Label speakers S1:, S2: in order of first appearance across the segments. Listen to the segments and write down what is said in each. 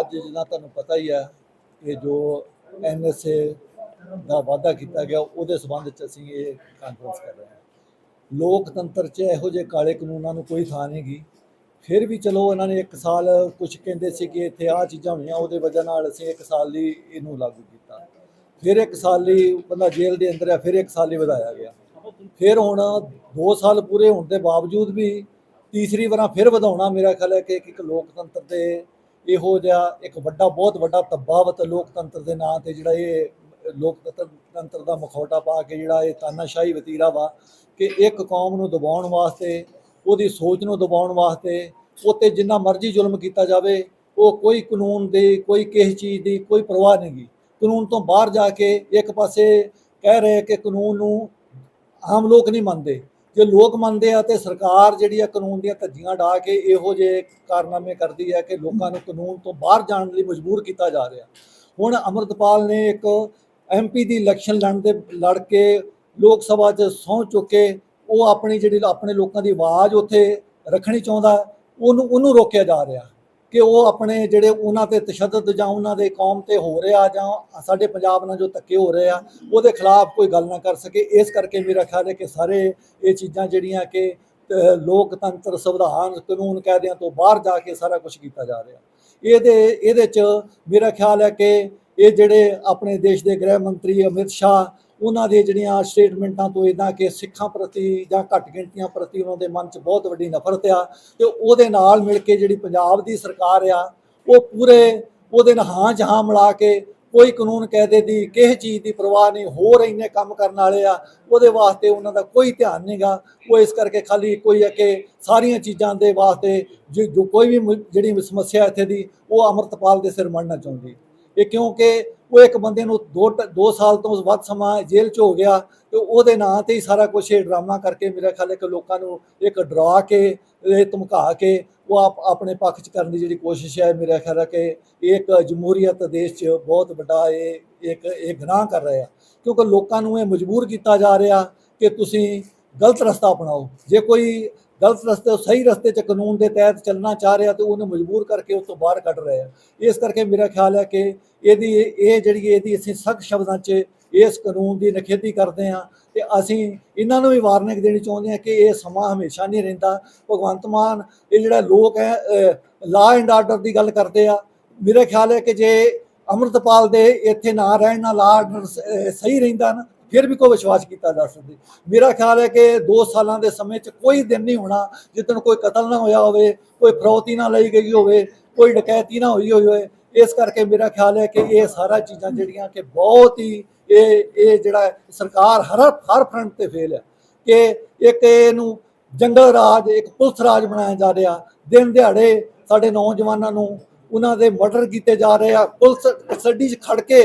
S1: ਅੱਜ ਜਿੱਦਾਂ ਤੁਹਾਨੂੰ ਪਤਾ ਹੀ ਹੈ ਕਿ ਜੋ ਐਨਐਸਏ ਦਾ ਵਾਅਦਾ ਕੀਤਾ ਗਿਆ, ਉਹਦੇ ਸਬੰਧ ਚ ਅਸੀਂ ਇਹ ਕਾਨਫਰੰਸ ਕਰ ਰਹੇ ਹਾਂ। ਲੋਕਤੰਤਰ 'ਚ ਇਹੋ ਜਿਹੇ ਕਾਲੇ ਕਾਨੂੰਨਾਂ ਨੂੰ ਕੋਈ ਥਾਂ ਨਹੀਂ ਗੀ। ਫਿਰ ਵੀ ਚਲੋ ਇਹਨਾਂ ਨੇ ਇੱਕ ਸਾਲ ਕੁਝ ਕਹਿੰਦੇ ਸੀ ਕਿ ਇੱਥੇ ਆਹ ਚੀਜ਼ਾਂ ਹੋਈਆਂ, ਉਹਦੇ ਵਜ੍ਹਾ ਨਾਲ ਅਸੀਂ ਇੱਕ ਸਾਲ ਲਈ ਇਹਨੂੰ ਲਾਗੂ ਕੀਤਾ। ਫਿਰ ਇੱਕ ਸਾਲ ਲਈ ਬੰਦਾ ਜੇਲ੍ਹ ਦੇ ਅੰਦਰ ਆ, ਫਿਰ ਇੱਕ ਸਾਲ ਲਈ ਵਧਾਇਆ ਗਿਆ। ਫਿਰ ਹੁਣ 2 ਸਾਲ ਪੂਰੇ ਹੋਣ ਦੇ ਬਾਵਜੂਦ ਵੀ ਤੀਸਰੀ ਵਾਰਾਂ ਫਿਰ ਵਧਾਉਣਾ ਮੇਰਾ ਖਿਆਲ ਹੈ ਕਿ ਇੱਕ ਲੋਕਤੰਤਰ ਦੇ ਇਹੋ ਜਿਹਾ ਇੱਕ ਵੱਡਾ, ਬਹੁਤ ਵੱਡਾ ਤਬਾਵਤ ਲੋਕਤੰਤਰ ਦੇ ਨਾਂ ਤੇ ਜਿਹੜਾ ਇਹ ਲੋਕਤੰਤਰ ਤੰਤਰ ਦਾ ਮਖੌਟਾ ਪਾ ਕੇ ਜਿਹੜਾ ਇਹ ਤਾਨਾਸ਼ਾਹੀ ਵਤੀਰਾ ਵਾ ਕਿ ਇੱਕ ਕੌਮ ਨੂੰ ਦਬਾਉਣ ਵਾਸਤੇ, ਉਹਦੀ ਸੋਚ ਨੂੰ ਦਬਾਉਣ ਵਾਸਤੇ, ਉੱਤੇ ਜਿੰਨਾ ਮਰਜ਼ੀ ਜ਼ੁਲਮ ਕੀਤਾ ਜਾਵੇ, ਉਹ ਕੋਈ ਕਾਨੂੰਨ ਦੀ, ਕੋਈ ਕਿਸੇ ਚੀਜ਼ ਦੀ ਕੋਈ ਪਰਵਾਹ ਨਹੀਂ ਗੀ। ਕਾਨੂੰਨ ਤੋਂ ਬਾਹਰ ਜਾ ਕੇ ਇੱਕ ਪਾਸੇ ਕਹਿ ਰਹੇ ਕਿ ਕਾਨੂੰਨ ਨੂੰ ਆਮ ਲੋਕ ਨਹੀਂ ਮੰਨਦੇ। ਜੇ ਲੋਕ ਮੰਨਦੇ ਆ ਤੇ ਸਰਕਾਰ ਜਿਹੜੀ ਆ ਕਾਨੂੰਨ ਦੀਆਂ ਧੱਜੀਆਂ ਢਾ ਕੇ ਇਹੋ ਜਿਹੇ ਕਾਰਨਾਮੇ ਕਰਦੀ ਹੈ ਕਿ ਲੋਕਾਂ ਨੂੰ ਕਾਨੂੰਨ ਤੋਂ ਬਾਹਰ ਜਾਣ ਲਈ ਮਜਬੂਰ ਕੀਤਾ ਜਾ ਰਿਹਾ। ਹੁਣ ਅਮਰਤਪਾਲ ਨੇ ਇੱਕ ਐਮਪੀ ਦੀ ਇਲੈਕਸ਼ਨ ਲੜਨ ਦੇ, ਲੜ ਕੇ ਲੋਕ ਸਭਾ 'ਚ ਸਹੁੰ ਚੁੱਕੇ, ਉਹ ਆਪਣੀ ਜਿਹੜੀ, ਆਪਣੇ ਲੋਕਾਂ ਦੀ ਆਵਾਜ਼ ਉੱਥੇ ਰੱਖਣੀ ਚਾਹੁੰਦਾ, ਉਹਨੂੰ ਉਹਨੂੰ ਰੋਕਿਆ ਜਾ ਰਿਹਾ। ਕਿ ਉਹ ਆਪਣੇ ਜਿਹੜੇ ਉਹਨਾਂ ਤੇ ਤਸ਼ੱਦਦ ਜਾਂ ਉਹਨਾਂ ਦੇ ਕੌਮ ਤੇ ਹੋ ਰਿਹਾ ਜਾਂ ਸਾਡੇ ਪੰਜਾਬ ਨਾਲ ਜੋ ਧੱਕੇ ਹੋ ਰਹੇ ਆ, ਉਹਦੇ ਖਿਲਾਫ ਕੋਈ ਗੱਲ ਨਾ ਕਰ ਸਕੇ। ਇਸ ਕਰਕੇ ਮੇਰਾ ਖਿਆਲ ਹੈ ਕਿ ਸਾਰੇ ਇਹ ਚੀਜ਼ਾਂ ਜਿਹੜੀਆਂ ਕਿ ਲੋਕਤੰਤਰ ਸੰਵਿਧਾਨ ਕਾਨੂੰਨ ਕਾਇਦਿਆਂ ਤੋਂ ਬਾਹਰ ਜਾ ਕੇ ਸਾਰਾ ਕੁਝ ਕੀਤਾ ਜਾ ਰਿਹਾ। ਇਹਦੇ ਇਹਦੇ ਚ ਮੇਰਾ ਖਿਆਲ ਹੈ ਕਿ ਇਹ ਜਿਹੜੇ ਆਪਣੇ ਦੇਸ਼ ਦੇ ਗ੍ਰਹਿ ਮੰਤਰੀ ਅਮਿਤ ਸ਼ਾਹ ਉਹਨਾਂ ਦੇ ਜਿਹੜੀਆਂ ਸਟੇਟਮੈਂਟਾਂ ਤੋਂ ਇਦਾਂ ਕਿ ਸਿੱਖਾਂ ਪ੍ਰਤੀ ਜਾਂ ਘੱਟ ਗਿਣਤੀਆਂ ਪ੍ਰਤੀ ਉਹਨਾਂ ਦੇ ਮਨ 'ਚ ਬਹੁਤ ਵੱਡੀ ਨਫ਼ਰਤ ਆ ਤੇ ਉਹਦੇ ਨਾਲ ਮਿਲ ਕੇ ਜਿਹੜੀ ਪੰਜਾਬ ਦੀ ਸਰਕਾਰ ਆ, ਉਹ ਪੂਰੇ ਉਹਦੇ ਨਾਲ ਹਾਂ ਜਹਾਂ ਮਿਲਾ ਕੇ ਕੋਈ ਕਾਨੂੰਨ ਕਾਇਦੇ ਦੀ ਕਿਸੇ ਚੀਜ਼ ਦੀ ਪਰਵਾਹ ਨਹੀਂ, ਹੋਰ ਇੰਨੇ ਕੰਮ ਕਰਨ ਵਾਲੇ ਆ, ਉਹਦੇ ਵਾਸਤੇ ਉਹਨਾਂ ਦਾ ਕੋਈ ਧਿਆਨ ਨਹੀਂਗਾ ਉਹ ਇਸ ਕਰਕੇ ਖਾਲੀ ਕੋਈ ਹੈ ਕਿ ਸਾਰੀਆਂ ਚੀਜ਼ਾਂ ਦੇ ਵਾਸਤੇ ਜੋ ਕੋਈ ਵੀ ਜਿਹੜੀ ਸਮੱਸਿਆ ਇੱਥੇ ਦੀ, ਉਹ ਅਮਰਤਪਾਲ ਦੇ ਸਿਰ ਮੜਨਾ ਚਾਹੁੰਦੀ। ਇਹ ਕਿਉਂਕਿ ਉਹ ਇੱਕ ਬੰਦੇ ਨੂੰ 2 2 ਸਾਲ ਤੋਂ ਵੱਧ ਸਮਾਂ ਜੇਲ੍ਹ 'ਚ ਹੋ ਗਿਆ ਤੇ ਉਹਦੇ ਨਾਂ ਤੇ ਹੀ ਸਾਰਾ ਕੁਝ ਇਹ ਡਰਾਮਾ ਕਰਕੇ ਮੇਰਾ ਖਿਆਲ ਹੈ ਕਿ ਲੋਕਾਂ ਨੂੰ ਇੱਕ ਡਰਾ ਕੇ ਇਹ ਧਮਕਾ ਕੇ ਉਹ ਆਪ, ਆਪਣੇ ਪੱਖ 'ਚ ਕਰਨ ਦੀ ਜਿਹੜੀ ਕੋਸ਼ਿਸ਼ ਹੈ, ਮੇਰਾ ਖਿਆਲ ਹੈ ਕਿ ਇਹ ਇੱਕ ਜਮਹੂਰੀਅਤ ਦੇਸ਼ 'ਚ ਬਹੁਤ ਵੱਡਾ ਇਹ, ਇੱਕ, ਇਹ ਗੁਨਾਹ ਕਰ ਰਿਹਾ। ਕਿਉਂਕਿ ਲੋਕਾਂ ਨੂੰ ਇਹ ਮਜਬੂਰ ਕੀਤਾ ਜਾ ਰਿਹਾ ਕਿ ਤੁਸੀਂ ਗਲਤ ਰਸਤਾ ਅਪਣਾਓ। ਜੇ ਕੋਈ ਗਲਤ ਰਸਤੇ ਸਹੀ ਰਸਤੇ 'ਚ ਕਾਨੂੰਨ ਦੇ ਤਹਿਤ ਚੱਲਣਾ ਚਾਹ ਰਿਹਾ ਤੇ ਉਹਨੂੰ ਮਜਬੂਰ ਕਰਕੇ ਉਸ ਤੋਂ ਬਾਹਰ ਕੱਢ ਰਹੇ ਆ। ਇਸ ਕਰਕੇ ਮੇਰਾ ਖਿਆਲ ਹੈ ਕਿ ਇਹਦੀ ਇਹ ਜਿਹੜੀ ਇਹਦੀ ਅਸੀਂ ਸਖਤ ਸ਼ਬਦਾਂ 'ਚ ਇਸ ਕਾਨੂੰਨ ਦੀ ਨਿਖੇਧੀ ਕਰਦੇ ਹਾਂ ਤੇ ਅਸੀਂ ਇਹਨਾਂ ਨੂੰ ਵੀ ਵਾਰਨਿੰਗ ਦੇਣੀ ਚਾਹੁੰਦੇ ਹਾਂ ਕਿ ਇਹ ਸਮਾਂ ਹਮੇਸ਼ਾ ਨਹੀਂ ਰਹਿੰਦਾ। ਭਗਵੰਤ ਮਾਨ, ਇਹ ਜਿਹੜਾ ਲੋਕ ਹੈ ਲਾ ਐਂਡ ਆਰਡਰ ਦੀ ਗੱਲ ਕਰਦੇ ਆ। ਮੇਰਾ ਖਿਆਲ ਹੈ ਕਿ ਜੇ ਅਮਰਤਪਾਲ ਦੇ ਇੱਥੇ ਨਾ ਰਹਿਣ ਨਾਲ ਲਾ ਆਰਡਰ ਸਹੀ ਰਹਿੰਦਾ ਨਾ ਫਿਰ ਵੀ ਕੋਈ ਵਿਸ਼ਵਾਸ ਕੀਤਾ ਜਾ ਸਕਦਾ। ਮੇਰਾ ਖਿਆਲ ਹੈ ਕਿ 2 ਸਾਲਾਂ ਦੇ ਸਮੇਂ 'ਚ ਕੋਈ ਦਿਨ ਨਹੀਂ ਹੋਣਾ ਜਿੱਦਣ ਕੋਈ ਕਤਲ ਨਾ ਹੋਇਆ ਹੋਵੇ, ਕੋਈ ਫਰੌਤੀ ਨਾ ਲਈ ਗਈ ਹੋਵੇ, ਕੋਈ ਡਕੈਤੀ ਨਾ ਹੋਈ ਹੋਵੇ। ਇਸ ਕਰਕੇ ਮੇਰਾ ਖਿਆਲ ਹੈ ਕਿ ਇਹ ਸਾਰਾ ਚੀਜ਼ਾਂ ਜਿਹੜੀਆਂ ਕਿ ਬਹੁਤ ਹੀ ਇਹ ਇਹ ਜਿਹੜਾ ਸਰਕਾਰ ਹਰ ਹਰ ਫਰੰਟ ਤੇ ਫੇਲ ਹੈ ਕਿ ਇੱਕ ਇਹਨੂੰ ਜੰਗਲ ਰਾਜ, ਇੱਕ ਪੁਲਿਸ ਰਾਜ ਬਣਾਇਆ ਜਾ ਰਿਹਾ। ਦਿਨ ਦਿਹਾੜੇ ਸਾਡੇ ਨੌਜਵਾਨਾਂ ਨੂੰ ਉਹਨਾਂ ਦੇ ਮਰਡਰ ਕੀਤੇ ਜਾ ਰਹੇ ਆ। ਪੁਲਿਸ ਕਸਟਡੀ 'ਚ ਖੜ ਕੇ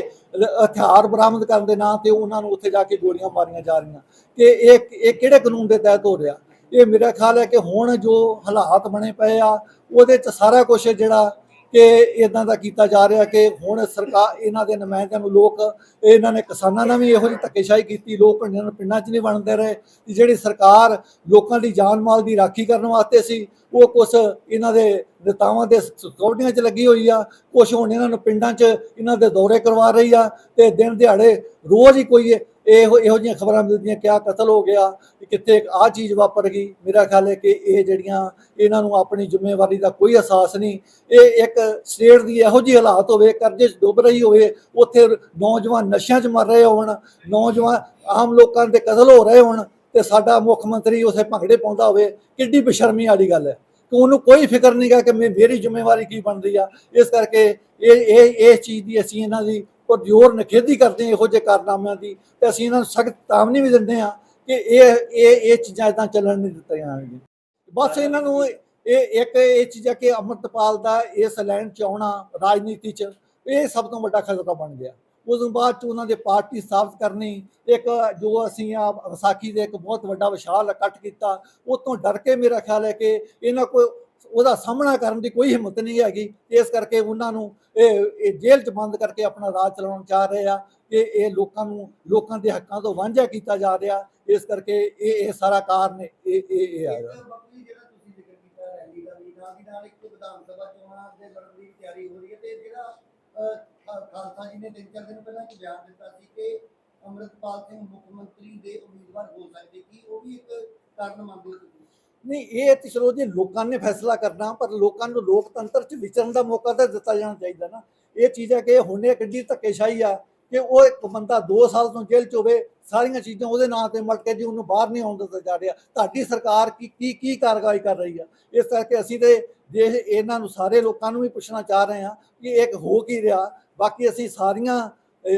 S1: ਹਥਿਆਰ ਬਰਾਮਦ ਕਰਨ ਦੇ ਨਾਂ ਤੇ ਉਹਨਾਂ ਨੂੰ ਉੱਥੇ ਜਾ ਕੇ ਗੋਲੀਆਂ ਮਾਰੀਆਂ ਜਾ ਰਹੀਆਂ। ਕਿ ਇਹ ਇਹ ਕਿਹੜੇ ਕਾਨੂੰਨ ਦੇ ਤਹਿਤ ਹੋ ਰਿਹਾ? ਇਹ ਮੇਰਾ ਖਿਆਲ ਹੈ ਕਿ ਹੁਣ ਜੋ ਹਾਲਾਤ ਬਣੇ ਪਏ ਆ, ਉਹਦੇ 'ਚ ਸਾਰਾ ਕੁਝ ਜਿਹੜਾ ਕਿ ਇਦਾਂ ਦਾ ਕੀਤਾ ਜਾ ਰਿਹਾ ਕਿ ਹੁਣ ਸਰਕਾਰ, ਇਹਨਾਂ ਦੇ ਨੁਮਾਇੰਦਿਆਂ ਨੂੰ ਲੋਕ, ਇਹਨਾਂ ਨੇ ਕਿਸਾਨਾਂ ਨਾਲ ਵੀ ਇਹੋ ਜਿਹੀ ਧੱਕੇਸ਼ਾਹੀ ਕੀਤੀ, ਲੋਕ ਇਹਨਾਂ ਨੂੰ ਪਿੰਡਾਂ 'ਚ ਨਹੀਂ ਵੰਡਦੇ ਰਹੇ। ਤੇ ਜਿਹੜੀ ਸਰਕਾਰ ਲੋਕਾਂ ਦੀ ਜਾਨ ਮਾਲ ਦੀ ਰਾਖੀ ਕਰਨ ਵਾਸਤੇ ਸੀ, ਉਹ ਕੁਛ ਇਹਨਾਂ ਦੇ ਨੇਤਾਵਾਂ ਦੇ ਸਿਕਿਉਰਟੀਆਂ 'ਚ ਲੱਗੀ ਹੋਈ ਆ, ਕੁਛ ਹੁਣ ਇਹਨਾਂ ਨੂੰ ਪਿੰਡਾਂ 'ਚ ਇਹਨਾਂ ਦੇ ਦੌਰੇ ਕਰਵਾ ਰਹੀ ਆ, ਤੇ ਦਿਨ ਦਿਹਾੜੇ ਰੋਜ਼ ਹੀ ਕੋਈ ਇਹੋ ਇਹੋ ਜਿਹੀਆਂ ਖਬਰਾਂ ਮਿਲਦੀਆਂ ਕਿ ਆਹ ਕਤਲ ਹੋ ਗਿਆ ਕਿੱਥੇ ਆਹ ਚੀਜ਼ ਵਾਪਰ ਗਈ। ਮੇਰਾ ਖਿਆਲ ਹੈ ਕਿ ਇਹ ਜਿਹੜੀਆਂ ਇਹਨਾਂ ਨੂੰ ਆਪਣੀ ਜ਼ਿੰਮੇਵਾਰੀ ਦਾ ਕੋਈ ਅਹਿਸਾਸ ਨਹੀਂ, ਇਹ ਇੱਕ ਸਟੇਟ ਦੀ ਇਹੋ ਜਿਹੀ ਹਾਲਾਤ ਹੋਵੇ, ਕਰਜ਼ੇ 'ਚ ਡੁੱਬ ਰਹੀ ਹੋਵੇ, ਉੱਥੇ ਨੌਜਵਾਨ ਨਸ਼ਿਆਂ 'ਚ ਮਰ ਰਹੇ ਹੋਣ, ਨੌਜਵਾਨ ਆਮ ਲੋਕਾਂ ਦੇ ਕਤਲ ਹੋ ਰਹੇ ਹੋਣ, ਤੇ ਸਾਡਾ ਮੁੱਖ ਮੰਤਰੀ ਉਸੇ ਭੰਗੜੇ ਪਾਉਂਦਾ ਹੋਵੇ, ਕਿੱਡੀ ਬੇਸ਼ਰਮੀ ਵਾਲੀ ਗੱਲ ਹੈ। ਕਿ ਉਹਨੂੰ ਕੋਈ ਫਿਕਰ ਨਹੀਂਗਾ ਕਿ ਮੇ- ਮੇਰੀ ਜ਼ਿੰਮੇਵਾਰੀ ਕੀ ਬਣਦੀ ਆ। ਇਸ ਕਰਕੇ ਇਹ ਇਹ ਇਸ ਚੀਜ਼ ਦੀ ਅਸੀਂ ਇਹਨਾਂ ਦੀ ਪਰ ਜ਼ੋਰ ਨਖੇਧੀ ਕਰਦੇ ਇਹੋ ਜਿਹੇ ਕਾਰਨਾਮਿਆਂ ਦੀ, ਤੇ ਅਸੀਂ ਇਹਨਾਂ ਨੂੰ ਸਖਤ ਤਾਮਨੀ ਵੀ ਦਿੰਦੇ ਹਾਂ ਕਿ ਇਹ ਇਹ ਇਹ ਚੀਜ਼ਾਂ ਇਦਾਂ ਚੱਲਣ ਨਹੀਂ ਦਿੱਤੀਆਂ ਜਾਣਗੀਆਂ। ਬਸ ਇਹਨਾਂ ਨੂੰ ਇਹ ਇੱਕ ਇਹ ਚੀਜ਼ ਹੈ ਕਿ ਅਮਰਤਪਾਲ ਦਾ ਇਸ ਲਾਈਨ ਚ ਆਉਣਾ ਰਾਜਨੀਤੀ ਚ, ਇਹ ਸਭ ਤੋਂ ਵੱਡਾ ਖਤਰਾ ਬਣ ਗਿਆ। ਉਸ ਤੋਂ ਬਾਅਦ ਚ ਉਹਨਾਂ ਦੇ ਪਾਰਟੀ ਸਥਾਪਿਤ ਕਰਨੀ, ਇੱਕ ਜੋ ਅਸੀਂ ਆ ਵਿਸਾਖੀ ਦੇ ਇੱਕ ਬਹੁਤ ਵੱਡਾ ਵਿਸ਼ਾਲ ਇਕੱਠ ਕੀਤਾ, ਉਹ ਤੋਂ ਡਰ ਕੇ ਮੇਰਾ ਖਿਆਲ ਹੈ ਕਿ ਇਹਨਾਂ ਕੋਈ ਉਹਦਾ ਸਾਹਮਣਾ ਕਰਨ ਦੀ ਕੋਈ ਹਿੰਮਤ ਨਹੀਂ ਹੈਗੀ। ਇਸ ਕਰਕੇ ਉਹਨਾਂ ਨੂੰ ਇਹ ਜੇਲ੍ਹ 'ਚ ਬੰਦ ਕਰਕੇ ਆਪਣਾ ਰਾਜ ਚਲਾਉਣ ਚਾਹ ਰਹੇ ਆ। ਕਿ ਇਹ ਲੋਕਾਂ ਨੂੰ ਲੋਕਾਂ ਦੇ ਹੱਕਾਂ ਤੋਂ ਵਾਂਝਾ ਕੀਤਾ ਜਾ ਰਿਹਾ। ਇਸ ਕਰਕੇ ਇਹ ਇਹ ਸਾਰਾ ਕਾਰਨ ਇਹ ਇਹ ਆ
S2: ਇੱਕ ਨਾਲ ਇੱਕ ਵਿਧਾਨ ਸਭਾ ਚੋਣਾਂ ਦੇ ਲੜਨ ਦੀ ਤਿਆਰੀ ਹੋ ਰਹੀ। ਹੈ ਤੇ ਅਹ, ਖਾਲਸਾ ਜੀ ਨੇ ਤਿੰਨ ਚਾਰ ਦਿਨ ਪਹਿਲਾਂ ਇੱਕ ਬਿਆਨ ਦਿੱਤਾ ਸੀ ਕਿ ਅੰਮ੍ਰਿਤਪਾਲ ਸਿੰਘ ਮੁੱਖ ਮੰਤਰੀ ਦੇ ਉਮੀਦਵਾਰ ਹੋ ਸਕਦੇ ਕੀ ਉਹ ਵੀ ਇੱਕ ਕਾਰਨ ਮੰਨਦੇ
S1: ਨਹੀਂ, ਇਹ ਤੇ ਚਲੋ ਜੀ ਲੋਕਾਂ ਨੇ ਫੈਸਲਾ ਕਰਨਾ, ਪਰ ਲੋਕਾਂ ਨੂੰ ਲੋਕਤੰਤਰ 'ਚ ਵਿਚਰਨ ਦਾ ਮੌਕਾ ਤਾਂ ਦਿੱਤਾ ਜਾਣਾ ਚਾਹੀਦਾ ਨਾ। ਇਹ ਚੀਜ਼ ਹੈ ਕਿ ਹੁਣ ਇਹ ਕਿੱਡੀ ਧੱਕੇਸ਼ਾਹੀ ਆ ਕਿ ਉਹ ਇੱਕ ਬੰਦਾ 2 ਸਾਲ ਤੋਂ ਜੇਲ੍ਹ 'ਚ ਹੋਵੇ, ਸਾਰੀਆਂ ਚੀਜ਼ਾਂ ਉਹਦੇ ਨਾਂ ਤੇ ਮਲ ਕੇ ਜੀ ਉਹਨੂੰ ਬਾਹਰ ਨਹੀਂ ਆਉਣ ਦਿੱਤਾ ਜਾ ਰਿਹਾ। ਤੁਹਾਡੀ ਸਰਕਾਰ ਕੀ ਕੀ ਕੀ ਕਾਰਵਾਈ ਕਰ ਰਹੀ ਆ? ਇਸ ਕਰਕੇ ਅਸੀਂ ਤੇ ਜੇ ਇਹਨਾਂ ਨੂੰ ਸਾਰੇ ਲੋਕਾਂ ਨੂੰ ਵੀ ਪੁੱਛਣਾ ਚਾਹ ਰਹੇ ਹਾਂ ਕਿ ਇੱਕ ਹੋ ਕੀ ਰਿਹਾ? ਬਾਕੀ ਅਸੀਂ ਸਾਰੀਆਂ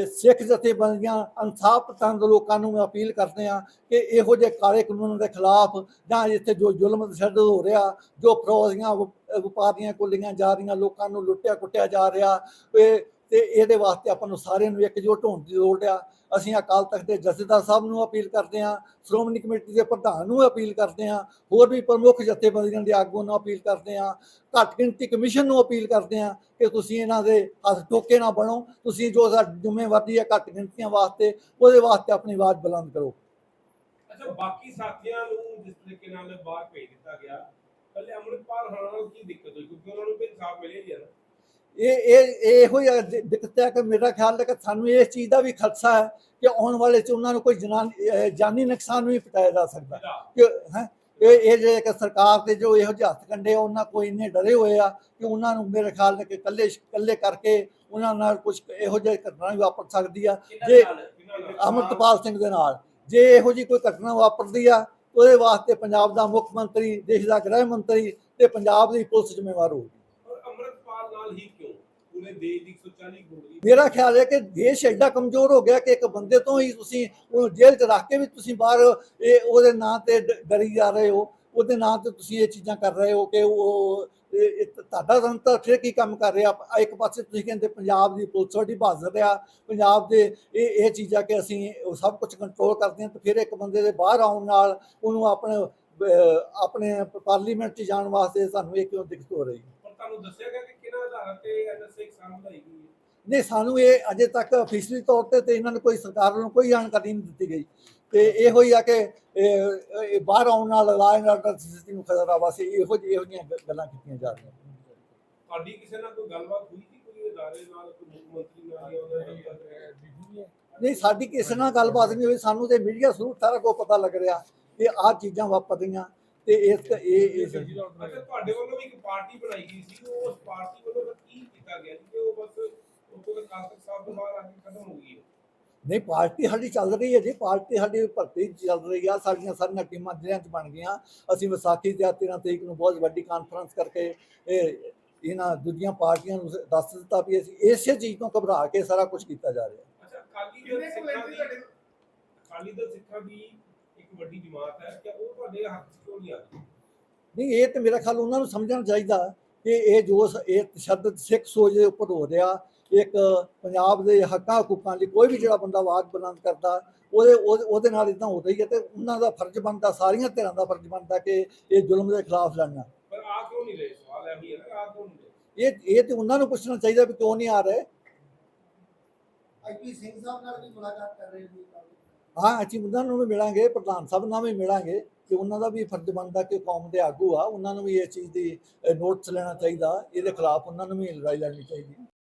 S1: ਸਿੱਖ ਜਥੇਬੰਦੀਆਂ ਇਨਸਾਫ ਪਸੰਦ ਲੋਕਾਂ ਨੂੰ ਅਪੀਲ ਕਰਦੇ ਹਾਂ ਕਿ ਇਹੋ ਜਿਹੇ ਕਾਲੇ ਕਾਨੂੰਨਾਂ ਦੇ ਖਿਲਾਫ ਜਾਂ ਇੱਥੇ ਜੋ ਜ਼ੁਲਮ ਤਸ਼ੱਦਦ ਹੋ ਰਿਹਾ, ਜੋ ਫਰੋਜ਼ੀਆਂ ਵਪ- ਵਪਾਰੀਆਂ, ਕੁੱਲੀਆਂ ਜਾ ਰਹੀਆਂ, ਲੋਕਾਂ ਨੂੰ ਲੁੱਟਿਆ ਕੁੱਟਿਆ ਜਾ ਰਿਹਾ, ਇਹ- ਤੇ ਇਹਦੇ ਵਾਸਤੇ ਆਪਾਂ ਨੂੰ ਸਾਰਿਆਂ ਨੂੰ ਇਕਜੁੱਟ ਹੋਣ ਦੀ ਲੋੜ ਆ। ਅਸੀਂ ਅਕਾਲ ਤਖਤ ਦੇ ਜਥੇਦਾਰ ਸਾਹਿਬ ਨੂੰ ਅਪੀਲ ਕਰਦੇ ਹਾਂ, ਸ਼੍ਰੋਮਣੀ ਕਮੇਟੀ ਦੇ ਪ੍ਰਧਾਨ ਨੂੰ ਅਪੀਲ ਕਰਦੇ ਹਾਂ, ਹੋਰ ਵੀ ਪ੍ਰਮੁੱਖ ਜਥੇਬੰਦੀਆਂ ਦੇ ਆਗੂਆਂ ਨੂੰ ਅਪੀਲ ਕਰਦੇ ਹਾਂ, ਘੱਟ ਗਿਣਤੀ ਕਮਿਸ਼ਨ ਨੂੰ ਅਪੀਲ ਕਰਦੇ ਹਾਂ ਕਿ ਤੁਸੀਂ ਇਹਨਾਂ ਦੇ ਹੱਥ ਟੋਕੇ ਨਾ ਬਣੋ। ਤੁਸੀਂ ਜੋ ਸਾਡੀ ਜ਼ਿੰਮੇਵਾਰੀ ਹੈ ਘੱਟ ਗਿਣਤੀਆਂ ਵਾਸਤੇ, ਉਹਦੇ ਵਾਸਤੇ ਆਪਣੀ ਆਵਾਜ਼ ਬੁਲੰਦ ਕਰੋ।
S3: ਅੱਛਾ, ਬਾਕੀ ਸਾਥੀਆਂ ਨੂੰ ਜਿਸ ਤਰੀਕੇ ਨਾਲ ਬਾਹਰ ਭੇਜ ਦਿੱਤਾ ਗਿਆ ਕੱਲੇ ਅੰਮ੍ਰਿਤਪਾਲ ਹੋਣਾ ਨਾਲ ਕੀ ਦਿੱਕਤ ਹੋਈ? ਕਿਉਂਕਿ ਉਹਨਾਂ ਨੂੰ ਵੀ ਇਨਸਾਫ ਮਿਲਿਆ ਹੀ
S1: ਇਹ ਇਹ ਇਹੋ ਹੀ ਦਿੱਕਤ ਹੈ ਕਿ ਮੇਰਾ ਖਿਆਲ ਹੈ ਕਿ ਸਾਨੂੰ ਇਸ ਚੀਜ਼ ਦਾ ਵੀ ਖਦਸ਼ਾ ਹੈ ਕਿ ਆਉਣ ਵਾਲੇ ਚ ਉਹਨਾਂ ਨੂੰ ਕੋਈ ਜਨਾਨ ਜਾਨੀ ਨੁਕਸਾਨ ਵੀ ਪਟਾਇਆ ਜਾ ਸਕਦਾ। ਕਿ ਹੈ ਇਹ ਇਹ ਜਿਹੜੇ ਕਿ ਸਰਕਾਰ ਦੇ ਜੋ ਇਹੋ ਜਿਹੇ ਹੱਥ ਕੰਡੇ ਉਹਨਾਂ ਕੋਈ ਇੰਨੇ ਡਰੇ ਹੋਏ ਆ ਕਿ ਉਹਨਾਂ ਨੂੰ ਮੇਰੇ ਖਿਆਲ ਹੈ ਕਿ ਕੱਲੇ ਇਕੱਲੇ ਕਰਕੇ ਉਹਨਾਂ ਨਾਲ ਕੁਝ ਇਹੋ ਜਿਹੀ ਘਟਨਾ ਵੀ ਵਾਪਰ ਸਕਦੀ ਆ। ਜੇ
S3: ਨਾਲ?
S1: ਅਮਰਤਪਾਲ ਸਿੰਘ ਦੇ ਨਾਲ। ਜੇ ਇਹੋ ਜਿਹੀ ਕੋਈ ਘਟਨਾ ਵਾਪਰਦੀ ਆ ਉਹਦੇ ਵਾਸਤੇ ਪੰਜਾਬ ਦਾ ਮੁੱਖ ਮੰਤਰੀ ਦੇਸ਼ ਦਾ ਗ੍ਰਹਿ ਮੰਤਰੀ ਤੇ ਪੰਜਾਬ ਦੀ ਪੁਲਿਸ ਜ਼ਿੰਮੇਵਾਰ ਹੋਊਗੀ
S3: ਔਰ ਅੰਮ੍ਰਿਤਪਾਲ ਨਾਲ ਹੀ ਕਿਉਂ ਪੂਰੇ ਦੇਸ਼ ਦੀ 140 ਕਰੋੜ ਦੀ
S1: ਮੇਰਾ ਖਿਆਲ ਹੈ ਕਿ ਦੇਸ਼ ਐਡਾ ਕਮਜ਼ੋਰ ਹੋ ਗਿਆ ਕਿ ਇੱਕ ਬੰਦੇ ਤੋਂ ਹੀ ਤੁਸੀਂ ਉਹਨੂੰ ਜੇਲ੍ਹ 'ਚ ਰੱਖ ਕੇ ਵੀ ਤੁਸੀਂ ਬਾਹਰ ਇਹ ਉਹਦੇ ਨਾਂ ਤੇ ਡ- ਡਰੀ ਜਾ ਰਹੇ ਹੋ, ਉਹਦੇ ਨਾਂ ਤੇ ਤੁਸੀਂ ਇਹ ਚੀਜ਼ਾਂ ਕਰ ਰਹੇ ਹੋ ਕਿ ਉਹ ਤੁਹਾਡਾ ਸੰਤਰ ਫਿਰ ਕੀ ਕੰਮ ਕਰ ਰਿਹਾ? ਇੱਕ ਪਾਸੇ ਤੁਸੀਂ ਕਹਿੰਦੇ ਪੰਜਾਬ ਦੀ ਪੁਲਿਸ ਤੁਹਾਡੀ ਬਹਾਦਰ ਆ, ਪੰਜਾਬ ਦੇ ਇਹ ਇਹ ਚੀਜ਼ਾਂ ਕਿ ਅਸੀਂ ਸਭ ਕੁਝ ਕੰਟਰੋਲ ਕਰਦੇ ਹਾਂ ਤੇ ਫਿਰ ਇੱਕ ਬੰਦੇ ਦੇ ਬਾਹਰ ਆਉਣ ਨਾਲ ਉਹਨੂੰ ਆਪਣੇ ਆਪਣੇ ਪਾਰਲੀਮੈਂਟ 'ਚ ਜਾਣ ਵਾਸਤੇ ਸਾਨੂੰ ਇਹ ਕਿਉਂ ਦਿੱਕਤ ਹੋ ਰਹੀ ਹੈ?
S3: ਤੁਹਾਨੂੰ ਦੱਸਿਆ ਗਿਆ ਕਿ ਕਿਹਨਾਂ ਆਧਾਰਾਂ ਤੇ ਐਨਐਸਏ ਕਿਸਾਨ ਵਧਾਈ ਗਈ ਹੈ?
S1: ਨਹੀਂ ਸਾਨੂੰ ਇਹ ਅਜੇ ਤੱਕ ਅਫੀਸ਼ਲੀ ਤੌਰ ਤੇ ਤੇ ਇਹਨਾਂ ਨੂੰ ਕੋਈ ਸਰਕਾਰ ਵੱਲੋਂ ਕੋਈ ਜਾਣਕਾਰੀ ਨਹੀਂ ਦਿੱਤੀ ਗਈ। ਤੇ ਇਹੋ ਹੀ ਆ ਕਿ ਇਹ- ਬਾਹਰ ਆਉਣ ਨਾਲ ਐਂਡ ਆਰਡਰ ਸਥਿਤੀ ਨੂੰ ਖਤਰਾ ਵਾਸਤੇ ਇਹੋ ਜਿਹੀ ਇਹੋ ਜਿਹੀਆਂ ਗੱਲਾਂ ਕੀਤੀਆਂ ਜਾ ਰਹੀਆਂ।
S3: ਤੁਹਾਡੀ ਕਿਸੇ ਨਾਲ ਕੋਈ ਗੱਲਬਾਤ ਹੋਈ ਸੀ ਕੋਈ ਅਦਾਰੇ ਨਾਲ ਕੋਈ ਮੁੱਖ ਮੰਤਰੀ ਨਾਲ ਜਾਂ ਉਹਦੇ ਦਫ਼ਤਰ
S1: ਨਹੀਂ ਸਾਡੀ ਕਿਸੇ ਨਾਲ ਗੱਲਬਾਤ ਨਹੀਂ ਹੋਈ ਸਾਨੂੰ ਤੇ ਮੀਡੀਆ ਥਰੂ ਸਾਰਾ ਕੁਝ ਪਤਾ ਲੱਗ ਰਿਹਾ ਕਿ ਆਹ ਚੀਜ਼ਾਂ ਵਾਪਰ ਰਹੀਆਂ। ਤੇ ਇਸ ਇਹ ਇਸ
S3: ਅੱਛਾ ਤੁਹਾਡੇ ਵੱਲੋਂ ਵੀ ਇੱਕ ਪਾਰਟੀ ਬਣਾਈ ਗਈ ਸੀ ਉਸ ਪਾਰਟੀ ਵੱਲੋਂ ਤਾਂ ਕੀ ਕੀਤਾ ਗਿਆ ਜੀ? ਕਿ ਉਹ ਬਸ ਉਹ ਤੋਂ ਕਾਲ ਤੱਕ ਸਾਹਿਬ ਤੋਂ ਬਾਹਰ ਆ ਕੇ ਖਤਮ ਹੋ ਗਈ ਹੈ।
S1: ਨਹੀਂ ਪਾਰਟੀ ਸਾਡੀ ਚੱਲ ਰਹੀ ਹੈ ਜੀ। ਪਾਰਟੀ ਸਾਡੀ ਭਰਤੀ ਚੱਲ ਰਹੀ ਆ। ਸਾਡੀਆਂ ਸਾਰੀਆਂ ਟੀਮਾਂ ਜ਼ਿਲ੍ਹਿਆਂ 'ਚ ਬਣ ਗਈਆਂ। ਅਸੀਂ ਵਿਸਾਖੀ ਤੇ 13 ਤਰੀਕ ਨੂੰ ਬਹੁਤ ਵੱਡੀ ਕਾਨਫਰੰਸ ਕਰਕੇ ਇਹ ਇਹਨਾਂ ਦੂਜੀਆਂ ਪਾਰਟੀਆਂ ਨੂੰ ਦੱਸ ਦਿੱਤਾ ਵੀ ਅਸੀਂ ਇਸੇ ਚੀਜ਼ ਤੋਂ ਘਬਰਾ ਕੇ ਸਾਰਾ ਕੁਝ ਕੀਤਾ ਜਾ ਰਿਹਾ।
S3: ਅੱਛਾ ਅਕਾਲੀ ਦਲ ਸਿੱਖਾਂ ਦੀ ਅਕਾਲੀ ਦਲ ਸਿੱਖਾਂ ਦੀ ਵੱਡੀ ਜਮਾਤ ਹੈ ਕਿ ਉਹ ਤੁਹਾਡੇ ਹੱਥ 'ਚ ਕਿਉਂ ਨਹੀਂ ਆਉਂਦੀ
S1: ਨਹੀਂ ਇਹ ਤੇ ਮੇਰਾ ਖਿਆਲ ਉਹਨਾਂ ਨੂੰ ਸਮਝਣਾ ਚਾਹੀਦਾ ਕਿ ਇਹ ਜੋ ਸ- ਇਹ ਤਸ਼ੱਦਦ ਸਿੱਖ ਸੋਚ ਦੇ ਉੱਪਰ ਹੋ ਰਿਹਾ। ਇੱਕ ਪੰਜਾਬ ਦੇ ਹੱਕਾਂ ਹਕੂਕਾਂ ਲਈ ਕੋਈ ਵੀ ਜਿਹੜਾ ਬੰਦਾ ਆਵਾਜ਼ ਬੁਲੰਦ ਕਰਦਾ ਉਹਦੇ ਉਹਦੇ ਨਾਲ ਇਦਾਂ ਹੋ ਰਹੀ ਹੈ ਤੇ ਉਹਨਾਂ ਦਾ ਫਰਜ਼ ਬਣਦਾ ਸਾਰੀਆਂ ਧਿਰਾਂ ਦਾ ਫਰਜ਼ ਬਣਦਾ ਕਿ ਇਹ ਜ਼ੁਲਮ ਦੇ ਖਿਲਾਫ ਲੜਨਾ।
S3: ਪਰ ਆ ਕਿਉਂ ਨਹੀਂ ਰਹੇ? ਸਵਾਲ ਇਹ ਹੈ ਨਾ ਆ ਕਿਉਂ ਨਹੀਂ ਰਹੇ?
S1: ਇਹ ਇਹ ਤੇ ਉਹਨਾਂ ਨੂੰ ਪੁੱਛਣਾ ਚਾਹੀਦਾ ਵੀ ਕਿਉਂ ਨਹੀਂ ਆ ਰਹੇ।
S2: ਆਈਪੀ ਸਿੰਘ ਸਾਹਿਬ ਨਾਲ ਵੀ ਮੁਲਾਕਾਤ ਕਰ ਰਹੇ ਹੋ
S1: ਹਾਂ, ਅਸੀਂ ਉਹਨਾਂ ਨੂੰ ਵੀ ਮਿਲਾਂਗੇ, ਪ੍ਰਧਾਨ ਸਾਹਿਬ ਨਾਲ ਵੀ ਮਿਲਾਂਗੇ ਕਿ ਉਹਨਾਂ ਦਾ ਵੀ ਫਰਜ਼ ਬਣਦਾ ਕਿ ਕੌਮ ਦੇ ਆਗੂ ਆ, ਉਹਨਾਂ ਨੂੰ ਵੀ ਇਸ ਚੀਜ਼ ਦੀ ਨੋਟਸ ਲੈਣਾ ਚਾਹੀਦਾ, ਇਹਦੇ ਖਿਲਾਫ ਉਹਨਾਂ ਨੂੰ ਵੀ ਲੜਾਈ ਲੜਨੀ ਚਾਹੀਦੀ।